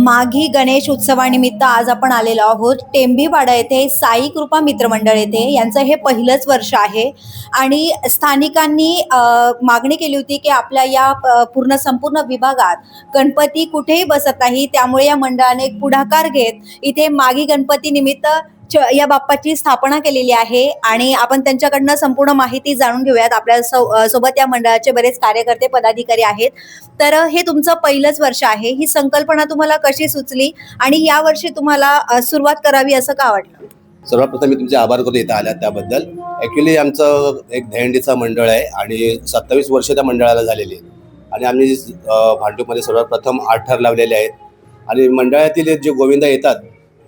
माघी गणेश उत्सवानिमित्त आज आपण आलेलो आहोत. टेंभीवाडा येथे साई कृपा मित्रमंडळ येथे. यांचं हे पहिलंच वर्ष आहे. आणि स्थानिकांनी मागणी केली होती की आपल्या या पूर्ण संपूर्ण विभागात गणपती कुठेही बसत नाही. त्यामुळे या मंडळाने एक पुढाकार घेत इथे माघी गणपती निमित्त या बाप्पाची स्थापना केलेली आहे आणि आपण त्यांच्याकडनं संपूर्ण माहिती जाणून घेऊयात. आपल्या सो- सोबत या मंडळाचे बरेच कार्यकर्ते पदाधिकारी आहेत. तर हे तुमचं पहिलंच वर्ष आहे. ही संकल्पना तुम्हाला कशी सुचली आणि या वर्षी तुम्हाला सुरुवात करावी असं का वाटलं? सर्वप्रथम मी तुमचे आभार करतो इथं आल्या त्याबद्दल. ॲक्च्युली आमचं एक दहीहंडीचं मंडळ आहे आणि सत्तावीस वर्ष त्या मंडळाला झालेली आहे. आणि आम्ही भांडूपमध्ये सर्वात प्रथम आठ ठर लावलेले आहेत. आणि मंडळातील जे गोविंदा येतात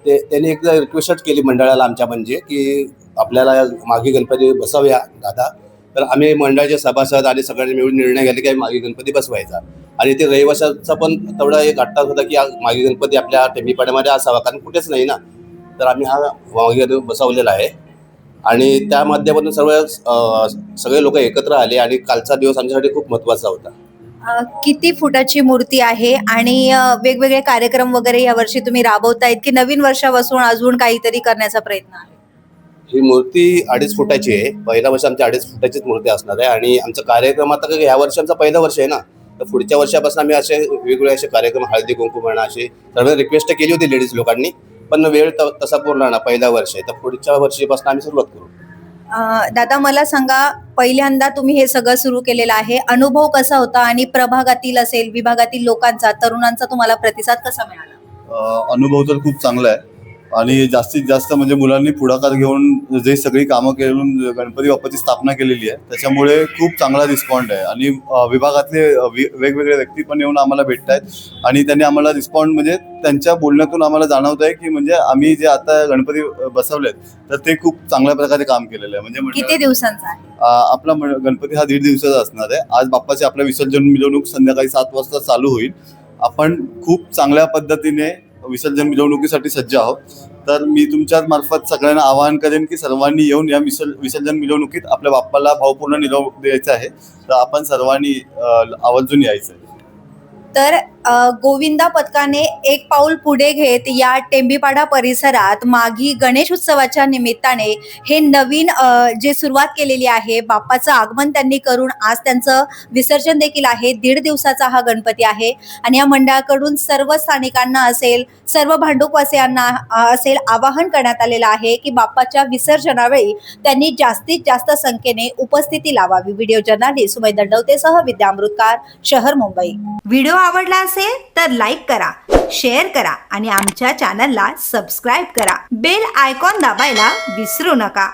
ते त्यांनी एकदा रिक्वेस्ट केली मंडळाला आमच्या म्हणजे की आपल्याला मागे गणपती बसवूया दादा. तर आम्ही मंडळाचे सभासद आणि सगळ्यांनी मिळून निर्णय घेतला की मागे गणपती बसवायचा. आणि ते रहिवाशाचा पण तेवढा एक अट्टास होता की मागे गणपती आपल्या टेंबीपाड्यामध्ये असावा कारण कुठेच नाही ना. तर आम्ही हा मागे बसवलेला आहे. आणि त्या माध्यमातून सर्व सगळे लोक एकत्र आले आणि कालचा दिवस आमच्यासाठी खूप महत्त्वाचा होता. किती फुटाची मूर्ती आहे आणि वेगवेगळे कार्यक्रम वगैरे या वर्षी तुम्ही राबवतायत की नवीन वर्षापासून अजून काहीतरी करण्याचा प्रयत्न आहे? ही मूर्ती अडीच फुटाची आहे. पहिल्या वर्षी आमची अडीच फुटाचीच मूर्ती असणार आहे आणि आमचा कार्यक्रम आता ह्या वर्षी पहिला पहिलं वर्ष आहे ना. तर पुढच्या वर्षापासून आम्ही असे वेगवेगळे असे कार्यक्रम हळदी कुंकू म्हणा असे सर्व रिक्वेस्ट केली होती लेडीज लोकांनी पण वेळ तसा पूर्ण ना पहिला वर्ष आहे. तर पुढच्या वर्षीपासून आम्ही सुरुवात करू. दादा मला सांगा पहिल्यांदा तुम्ही हे सगळं सुरू केलेलं आहे. अनुभव कसा होता आणि प्रभागातील असेल विभागातील लोकांचा तरुणांचा तुम्हाला प्रतिसाद कसा मिळाला? अनुभव तर खूप चांगला आहे. आणि जास्तीत जास्त म्हणजे मुलांनी पुढाकार घेऊन जे सगळी कामं करून गणपती बाप्पाची स्थापना केलेली आहे त्याच्यामुळे खूप चांगला रिस्पॉन्ड आहे. आणि विभागातले वेगवेगळे व्यक्ती पण येऊन आम्हाला भेटत आहेत आणि त्यांनी आम्हाला रिस्पॉन्ड म्हणजे त्यांच्या बोलण्यातून आम्हाला जाणवत आहे की म्हणजे आम्ही जे आता गणपती बसवलेत तर ते खूप चांगल्या प्रकारे काम केलेलं आहे. म्हणजे किती दिवसांचा आपला गणपती हा दीड दिवसाचा असणार आहे. आज बाप्पाचे आपलं विसर्जन मिरवणूक संध्याकाळी सात वाजता चालू होईल. आपण खूप चांगल्या पद्धतीने विसर्जन मिरवणुकीसाठी सज्ज आहोत. तर मी तुमच्या मार्फत सगळ्यांना आवाहन करेन की सर्वांनी येऊन या विसर् विसर्जन मिरवणुकीत आपल्या बाप्पाला भावपूर्ण निरोप द्यायचा आहे. तर आपण सर्वांनी आवर्जून यायचं आहे. तर गोविंदा पथकाने एक पाऊल पुढे घेत या टेंबीपाडा परिसरात माघी गणेश उत्सवाच्या निमित्ताने हे नवीन जे सुरुवात केलेली आहे बाप्पाचं आगमन त्यांनी करून आज त्यांचं विसर्जन देखील आहे. दीड दिवसाचा हा गणपती आहे. आणि या मंडळाकडून सर्व स्थानिकांना असेल सर्व भांडुपवासियांना असेल आवाहन करण्यात आलेलं आहे की बाप्पाच्या विसर्जनावेळी त्यांनी जास्तीत जास्त संख्येने उपस्थिती लावावी. व्हिडिओ जर्नालिस्ट सुमय दंडवतेसह विद्यामृतकार शहर मुंबई. व्हिडिओ आवडला असेल तर लाईक करा शेअर करा आणि आमच्या चॅनलला सबस्क्राईब करा. बेल आयकॉन दाबायला विसरू नका.